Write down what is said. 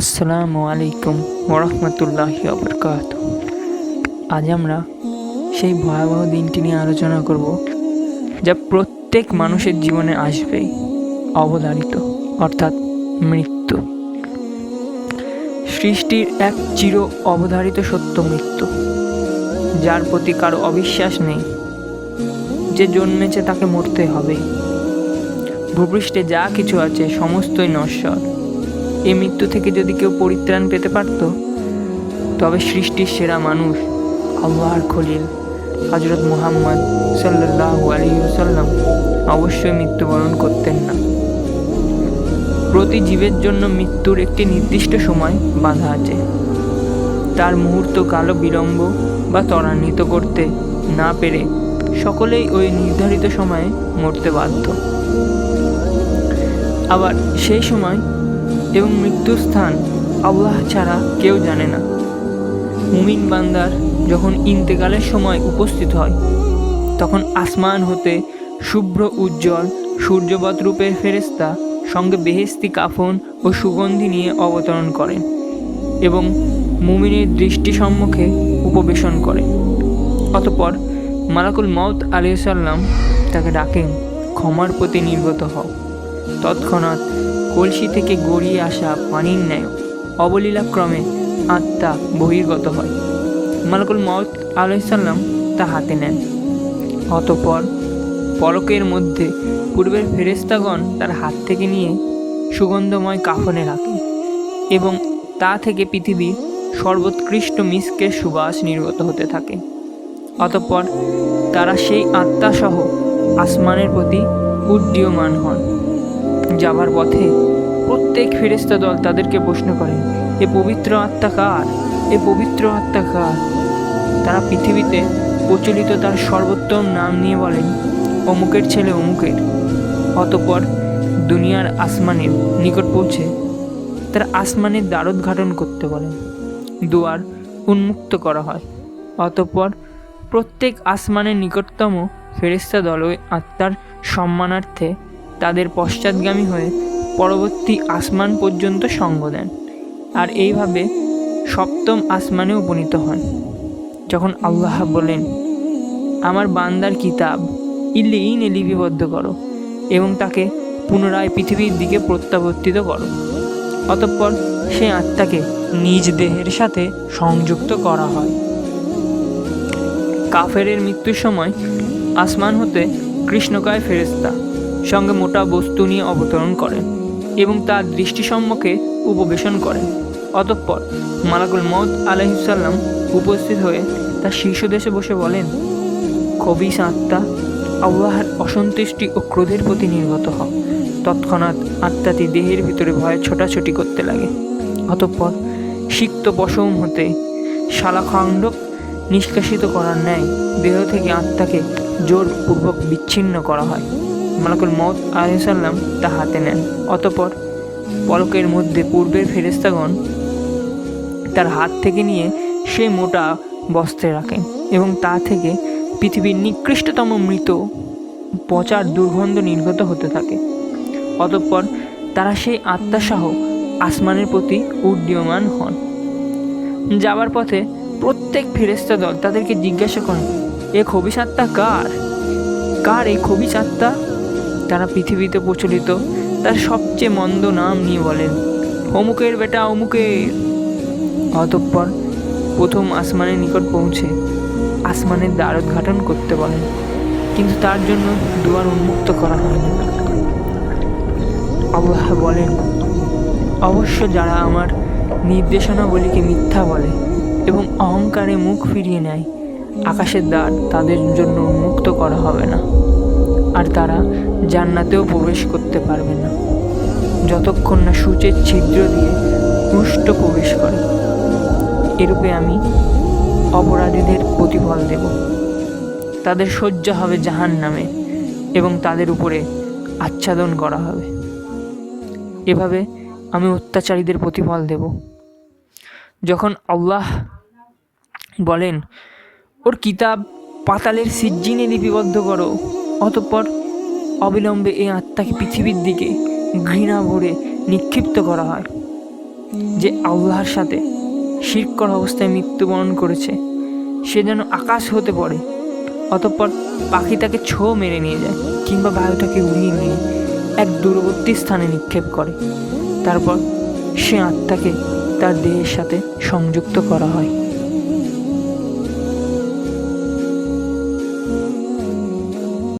আসসালামু আলাইকুম ওরহমতুল্লাহ বরকাত আজ আমরা সেই ভয়াবহ দিনটি নিয়ে আলোচনা করব, যা প্রত্যেক মানুষের জীবনে আসবেই অবধারিত, অর্থাৎ মৃত্যু। সৃষ্টির এক চির অবধারিত সত্য মৃত্যু, যার প্রতি কারও অবিশ্বাস নেই, যে জন্মেছে তাকে মরতে হবে। ভূপৃষ্ঠে যা কিছু আছে, সমস্তই নশ্বর। এই মৃত্যু থেকে যদি কেউ পরিত্রাণ পেতে পারত, তবে সৃষ্টির সেরা মানুষ আল্লাহর খলিল হজরত মুহাম্মদ সাল্লাহ আলহিউসাল্লাম অবশ্যই মৃত্যুবরণ করতেন না। প্রতি জীবের জন্য মৃত্যুর একটি নির্দিষ্ট সময় বাধা আছে। তার মুহূর্ত কালো বিলম্ব বা ত্বরান্বিত করতে না পেরে সকলেই ওই নির্ধারিত সময়ে মরতে বাধ্য। আবার সেই সময় এবং মৃত্যুর স্থান আল্লাহ ছাড়া কেউ জানে না। মুমিন বান্দার যখন ইন্তেকালের সময় উপস্থিত হয়, তখন আসমান হতে শুভ্র, উজ্জ্বল, সূর্যবৎ রূপের ফেরেস্তা সঙ্গে বেহেস্তি কাফন ও সুগন্ধি নিয়ে অবতরণ করেন এবং মুমিনের দৃষ্টি সম্মুখে উপবেশন করে অতপর মালাকুল মৌত আলিয়াল্লাম তাকে ডাকেন, ক্ষমার প্রতি নির্গত হও। তৎক্ষণাৎ কলসি থেকে গড়িয়ে আসা পানির ন্যায় অবলীলাক্রমে আত্মা বহির্গত হয়। মালাকুল মৌত আলাইসাল্লাম তা হাতে নেন। অতপর পলকের মধ্যে পূর্বের ফেরেস্তাগণ তার হাত থেকে নিয়ে সুগন্ধময় কাফনে রাখেন এবং তা থেকে পৃথিবীর সর্বোৎকৃষ্ট মিসকের সুবাস নির্গত হতে থাকে। অতঃপর তারা সেই আত্মাসহ আসমানের প্রতি উড্ডীয়মান হন। যাবার পথে প্রত্যেক ফেরেস্তা দল তাদেরকে প্রশ্ন করে, এ পবিত্র আত্মা কার? এ পবিত্র আত্মা কার? তারা পৃথিবীতে প্রচলিত তার সর্বোত্তম নাম নিয়ে বলেন, অমুকের ছেলে অমুকের। অতপর দুনিয়ার আসমানের নিকট পৌঁছে তারা আসমানের দ্বারোদ্ঘাটন করতে বলেন, দুয়ার উন্মুক্ত করা হয়। অতপর প্রত্যেক আসমানের নিকটতম ফেরেস্তা দল ওই আত্মার সম্মানার্থে তাদের পশ্চাৎগামী হয়ে পরবর্তী আসমান পর্যন্ত সঙ্গ দেন। আর এইভাবে সপ্তম আসমানে উপনীত হন। যখন আল্লাহ বলেন আমার বান্দার কিতাব ইলিনে লিপিবদ্ধ করো এবং তাকে পুনরায় পৃথিবীর দিকে প্রত্যাবর্তিত করো। অতঃপর সে আত্মাকে নিজ দেহের সাথে সংযুক্ত করা হয়। কাফেরের মৃত্যুর সময় আসমান হতে কৃষ্ণকায় ফেরেস্তা সঙ্গে মোটা বস্তু নিয়ে অবতরণ করেন এবং তার দৃষ্টি সম্মুখে উপবেশন করেন অতঃপর মালাকুল মদ আলহিসাল্লাম উপস্থিত হয়ে তার শীর্ষদেশে বসে বলেন কবিস আত্মা, আল্লাহর অসন্তুষ্টি ও ক্রোধের প্রতি নির্গত হ। তৎক্ষণাৎ আত্মাটি দেহের ভিতরে ভয়ে ছোটাছুটি করতে লাগে। অতঃপর সিক্ত পশম হতে শালাখণ্ড নিষ্কাশিত করার ন্যায় দেহ থেকে আত্মাকে জোরপূর্বক বিচ্ছিন্ন করা হয়। মালাকুল মত আলহিসাল্লাম তা হাতে নেন। অতপর পলকের মধ্যে পূর্বের ফেরেস্তাগণ তার হাত থেকে নিয়ে সে মোটা বস্ত্রে রাখেন এবং তা থেকে পৃথিবীর নিকৃষ্টতম মৃত পচার দুর্গন্ধ নির্গত হতে থাকে। অতঃপর তারা সেই আত্মাসহ আসমানের প্রতি উড্ডীয়মান হন। যাবার পথে প্রত্যেক ফেরেস্তা দল তাদেরকে জিজ্ঞাসা করেন, এ খবিস আত্মা কার? কার এই খবিস আত্মা? তারা পৃথিবীতে প্রচলিত, তার সবচেয়ে মন্দ নাম নিয়ে বলেন, অমুকের বেটা অমুকের অতঃপর প্রথম আসমানের নিকট পৌঁছে আসমানের দ্বার উদ্ঘাটন করতে বলেন, কিন্তু তার জন্য দুয়ার উন্মুক্ত করা হয় না বলেন, অবশ্য যারা আমার নির্দেশনাবলীকে মিথ্যা বলে এবং অহংকারে মুখ ফিরিয়ে নেয়, আকাশের দ্বার তাদের জন্য উন্মুক্ত করা হবে না। আর তারা জান্নাতেও প্রবেশ করতে পারবে না। যতক্ষণ না সূচের ছিদ্র দিয়ে পুষ্ট প্রবেশ করে। এরূপে আমি অপরাধীদের প্রতিফল দেব। তাদের শয্যা হবে জাহান নামে এবং তাদের উপরে আচ্ছাদন করা হবে। এভাবে আমি অত্যাচারীদের প্রতিফল দেব। যখন আল্লাহ বলেন, ওর কিতাব পাতালের সিজ্জিনে লিপিবদ্ধ করো। অতঃপর অবিলম্বে এই আত্মাকে পৃথিবীর দিকে ঘৃণা ভরে নিক্ষিপ্ত করা হয়, যে আল্লাহর সাথে শির করা অবস্থায় মৃত্যুবরণ করেছে। সে যেন আকাশ হতে পড়ে অতঃপর পাখি তাকে ছো মেরে নিয়ে যায়, কিংবা বায়ুটাকে উড়িয়ে নিয়ে এক দূরবর্তী স্থানে নিক্ষেপ করে। তারপর সে আত্মাকে তার দেহের সাথে সংযুক্ত করা হয়।